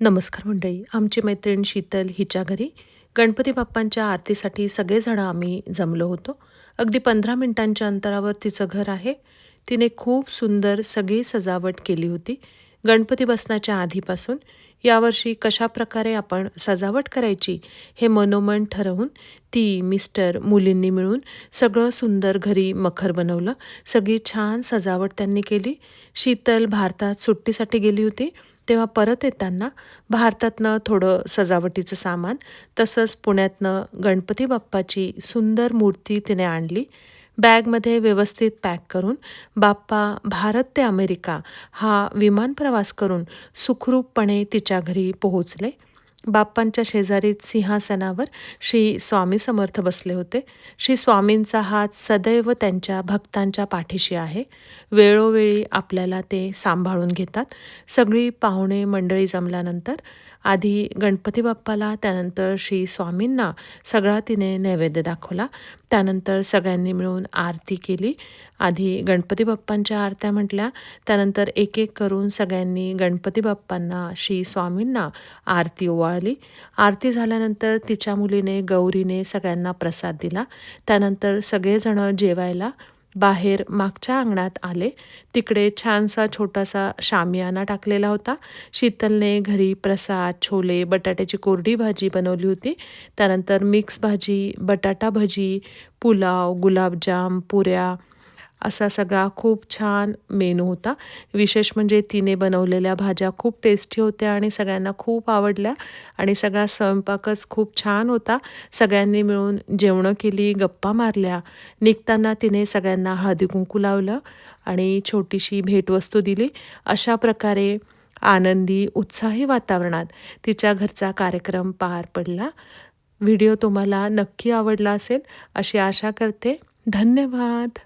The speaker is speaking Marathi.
नमस्कार मंडळी आमची मैत्रीण शीतल हिच्या घरी. गणपती बाप्पांच्या आरतीसाठी सगळेजण आम्ही जमलो होतो. अगदी पंधरा मिनिटांच्या अंतरावर तिचं घर आहे. तिने खूप सुंदर सगळी सजावट केली होती. गणपती बसण्याच्या आधीपासून. यावर्षी कशा प्रकारे आपण सजावट करायची हे मनोमन ठरवून ती मिस्टर मुलींनी मिळून सगळं सुंदर घरी मखर बनवलं. सगळी छान सजावट त्यांनी केली. शीतल भारतात सुट्टीसाठी गेली होती. तेव्हा परत येताना भारतातनं थोडं सजावटीचं सामान तसंच पुण्यातनं गणपती बाप्पाची सुंदर मूर्ती तिने आणली. बॅगमध्ये व्यवस्थित पॅक करून बाप्पा भारत ते अमेरिका हा विमान प्रवास करून सुखरूपपणे तिच्या घरी पोहोचले. बाप्पांच्या शेजारीत सिंहासनावर श्री स्वामी समर्थ बसले होते. श्री स्वामींचा हात सदैव त्यांच्या भक्तांच्या पाठीशी आहे. वेळोवेळी आपल्याला ते सांभाळून घेतात. सगळी पाहुणे मंडळी जमल्यानंतर आधी गणपती बाप्पाला त्यानंतर श्री स्वामींना सगळा तिने नैवेद्य दाखवला. त्यानंतर सगळ्यांनी मिळून आरती केली. आधी गणपती बाप्पांच्या आरत्या म्हटल्या त्यानंतर एक एक करून सगळ्यांनी गणपती बाप्पांना श्री स्वामींना आरती ओवाळली. आरती झाल्यानंतर तिच्या मुलीने गौरीने सगळ्यांना प्रसाद दिला. त्यानंतर सगळेजणं जेवायला बाहेर मागच्या अंगणात आले. तिकडे छानसा छोटासा शामियाना टाकलेला होता. शीतलने घरी प्रसाद छोले बटाट्याची कोरडी भाजी बनवली होती. त्यानंतर मिक्स भाजी बटाटा भजी पुलाव गुलाबजाम पुऱ्या असा सगळा खूप छान मेनू होता. विशेष म्हणजे तिने बनवलेल्या भाज्या खूप टेस्टी होत्या आणि सगळ्यांना खूप आवडल्या. आणि सगळा स्वयंपाकच खूप छान होता. सगळ्यांनी मिळून जेवणं केली गप्पा मारल्या. निघताना तिने सगळ्यांना हळदी कुंकू लावलं आणि छोटीशी भेटवस्तू दिली. अशा प्रकारे आनंदी उत्साही वातावरणात तिच्या घरचा कार्यक्रम पार पडला. व्हिडिओ तुम्हाला नक्की आवडला असेल अशी आशा करते. धन्यवाद!